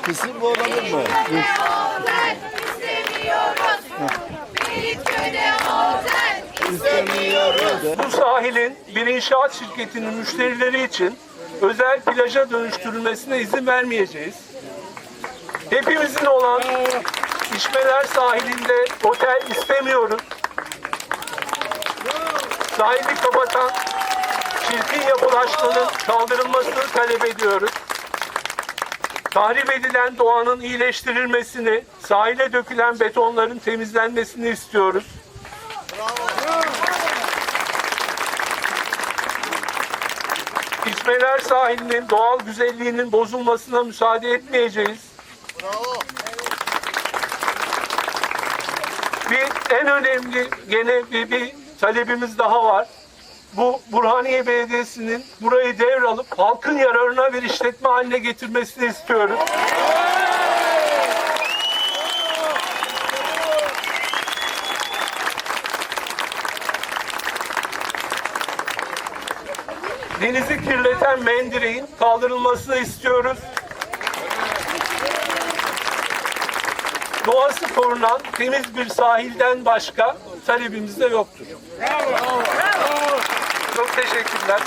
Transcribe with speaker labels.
Speaker 1: Beylikdüzü'de otel
Speaker 2: İstemiyoruz.
Speaker 3: Bu sahilin bir inşaat şirketinin müşterileri için özel plaja dönüştürülmesine izin vermeyeceğiz. Hepimizin olan İşmeler sahilinde otel istemiyoruz. Sahili kapatan çirkin yapılaşmanın kaldırılmasını talep ediyoruz. Tahrip edilen doğanın iyileştirilmesini, sahile dökülen betonların temizlenmesini istiyoruz. İçmeler sahilinin doğal güzelliğinin bozulmasına müsaade etmeyeceğiz. Bir en önemli gene bir, bir talebimiz daha var. Bu Burhaniye Belediyesi'nin burayı devralıp halkın yararına bir işletme haline getirmesini istiyoruz. Denizi kirleten mendireğin kaldırılmasını istiyoruz. Doğası korunan temiz bir sahilden başka talebimiz de yoktur. Çok teşekkürler.